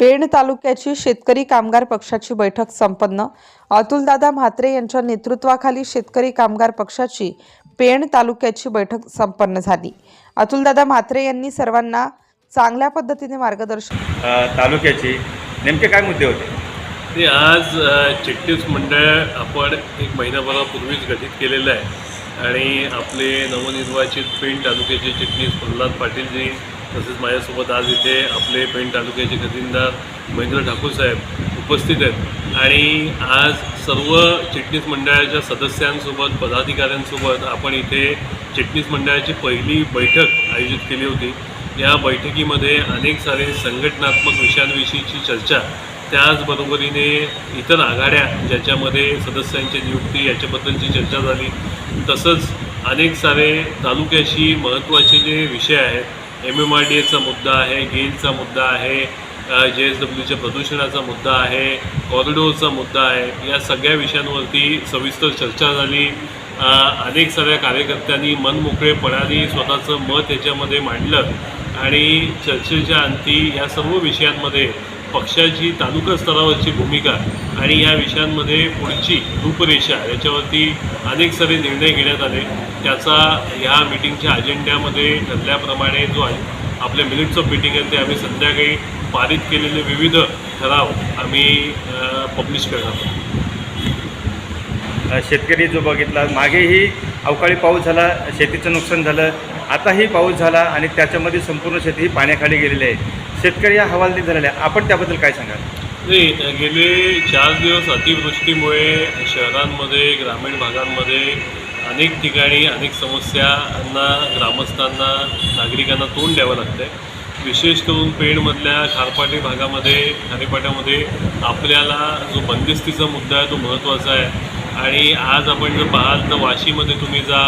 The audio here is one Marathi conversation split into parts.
पेण तालुक्याची शेतकरी कामगार पक्षाची बैठक संपन्न. अतुलदादा म्हात्रे यांच्या नेतृत्वाखाली शेतकरी कामगार पक्षाची पेण तालुक्याची बैठक संपन्न झाली. अतुलदादा म्हात्रे यांनी सर्वांना चांगल्या पद्धतीने मार्गदर्शन तालुक्याची नेमके काय मुद्दे होते? ते आज चिटणीस मंडळ आपण एक महिनाभरापूर्वीच गठीत केलेलं आहे. आणि आपले नवनिर्वाचित पेण तालुक्याचे चिटणीस प्रल्हाद पाटीलजी तसेच माझ्यासोबत आज इथे आपले पेण तालुक्याचे खजिनदार महेंद्र ठाकूर साहेब उपस्थित आहेत. आणि आज सर्व चिटणीस मंडळाच्या सदस्यांसोबत पदाधिकाऱ्यांसोबत आपण इथे चिटणीस मंडळाची पहिली बैठक आयोजित केली होती. या बैठकीमध्ये अनेक सारे संघटनात्मक विषयांविषयीची चर्चा त्याचबरोबरीने इतर आघाड्या ज्याच्यामध्ये सदस्यांची नियुक्ती याच्याबद्दलची चर्चा झाली. तसंच अनेक सारे तालुक्याशी महत्त्वाचे जे विषय आहेत एम एम आर डी एचा मुद्दा आहे गेलचा मुद्दा आहे जे एस डब्ल्यूच्या प्रदूषणाचा मुद्दा आहे कॉरिडोरचा मुद्दा आहे या सगळ्या विषयांवरती सविस्तर चर्चा झाली. अनेक साऱ्या कार्यकर्त्यांनी मनमोकळेपणाने स्वतःचं मत याच्यामध्ये मांडलं. आणि चर्चेच्या अंती या सर्व विषयांमध्ये पक्षाची तालुका स्तरावरची भूमिका आणि या विषयांमध्ये पुढची रूपरेषा याच्यावरती अनेक सारे निर्णय घेण्यात आले. त्याचा या मिटिंगच्या अजेंड्यामध्ये ठरल्याप्रमाणे जो आहे आपले मिनिट्स ऑफ मिटिंग आहे ते आम्ही संध्याकाळी पारित केलेले विविध ठराव आम्ही पब्लिश करणार शेतकरी जो बघितला मागेही अवकाळी पाऊस झाला शेतीचं नुकसान झालं आताही पाऊस झाला आणि त्याच्यामध्ये संपूर्ण शेती ही पाण्याखाली गेलेली आहे. शेतकरी या हवालदिल झालेल्या आहे आपण त्याबद्दल काय सांगाल? नाही गेले चार दिवस अतिवृष्टीमुळे शहरांमध्ये ग्रामीण भागांमध्ये अनेक ठिकाणी अनेक समस्यांना ग्रामस्थांना नागरिकांना तोंड द्यावं लागतं आहे विशेष करून पेणमधल्या खारपाटी भागामध्ये खारेपाट्यामध्ये आपल्याला जो बंदिस्तीचा मुद्दा आहे तो महत्त्वाचा आहे. आणि आज आपण जर पाहाल तर वाशीमध्ये तुम्ही जा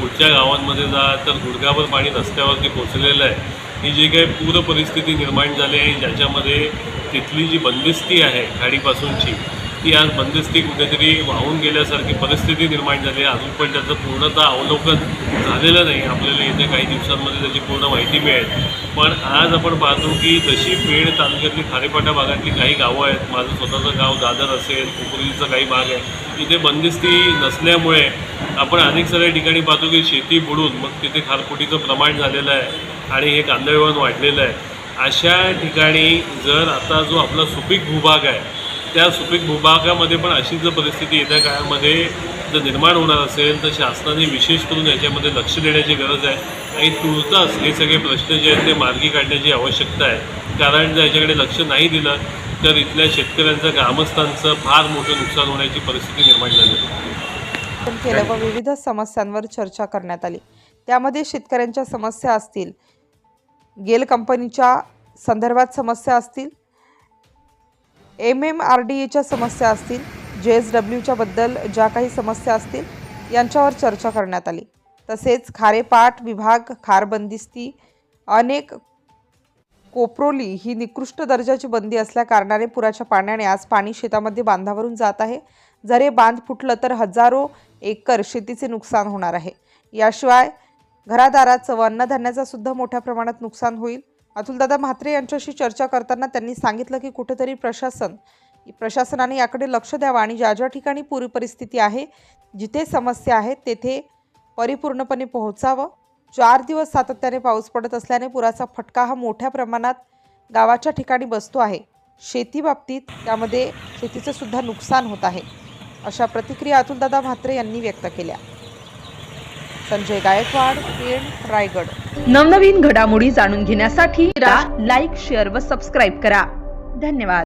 पुढच्या गावांमध्ये जा तर गुडघाभर पाणी रस्त्यावरती पोचलेलं आहे. ही जी काही पूर परिस्थिती निर्माण झाली आहे ज्याच्यामध्ये तिथली जी बंदिस्ती आहे खाडीपासूनची ती आज बंदिस्ती कुठेतरी वाहून गेल्यासारखी परिस्थिती निर्माण झाली आहे. अजून पण त्याचं पूर्णतः अवलोकन झालेलं नाही. आपल्याला येत्या काही दिवसांमध्ये त्याची पूर्ण माहिती मिळेल. पण आज आपण पाहतो की जशी पेण तालुक्यातली खारेपाटा भागातली काही गावं आहेत माझं स्वतःचं गाव दादर असेल कुकुरीचा काही भाग आहे इथे बंदिस्ती नसल्यामुळे आपण अनेक साऱ्या ठिकाणी पाहतो की शेती बुडून मग तिथे खारफुटीचं प्रमाण झालेलं आहे आणि हे कांदळवण वाढलेलं आहे. अशा ठिकाणी जर आता जो आपला सुपीक भूभाग आहे त्या सुपीक भूभागामध्ये पण अशी जर परिस्थिती येत्या काळामध्ये जर निर्माण होणार असेल तर शासनाने विशेष करून याच्यामध्ये लक्ष देण्याची गरज आहे. आणि तुर्तास हे सगळे प्रश्न जे आहेत ते मार्गी काढण्याची आवश्यकता आहे. कारण जर याच्याकडे लक्ष नाही दिलं तर इथल्या शेतकऱ्यांचं ग्रामस्थांचं फार मोठं नुकसान होण्याची परिस्थिती निर्माण झाली. आहे केलं व विविध समस्यांवर चर्चा करण्यात आली. त्यामध्ये शेतकऱ्यांच्या समस्या असतील गेल कंपनीच्या संदर्भात समस्या असतील एम एम आर डी एच्या समस्या असतील जे एस डब्ल्यूच्या बद्दल ज्या काही समस्या असतील यांच्यावर चर्चा करण्यात आली. तसेच खारेपाट विभाग खारबंदिस्ती अनेक कोप्रोली ही निकृष्ट दर्जाची बंदी असल्या कारणाने पुराच्या पाण्याने आज पाणी शेतामध्ये बांधावरून जात आहे. जर हे बांध फुटलं तर हजारो एकर शेतीचे नुकसान होणार आहे. याशिवाय घरादाराचं व अन्नधान्याचं सुद्धा मोठ्या प्रमाणात नुकसान होईल. अतुलदादा म्हात्रे यांच्याशी चर्चा करताना त्यांनी सांगितलं की कुठेतरी प्रशासन प्रशासनाने याकडे लक्ष द्यावं आणि ज्या ज्या ठिकाणी पूर परिस्थिती आहे जिथे समस्या आहे तेथे परिपूर्णपणे पोहोचावं. चार दिवस सातत्याने पाऊस पडत असल्याने पुराचा फटका हा मोठ्या प्रमाणात गावाच्या ठिकाणी बसतो आहे. शेतीबाबतीत त्यामध्ये शेतीचं सुद्धा नुकसान होत आहे. अशा प्रतिक्रिया अतुलदादा म्हात्रे यांनी व्यक्त केल्या. संजय गायकवाड पेण रायगड. नवनवीन घडामोडी जाणून घेण्यासाठी लाईक शेअर व सबस्क्राईब करा. धन्यवाद.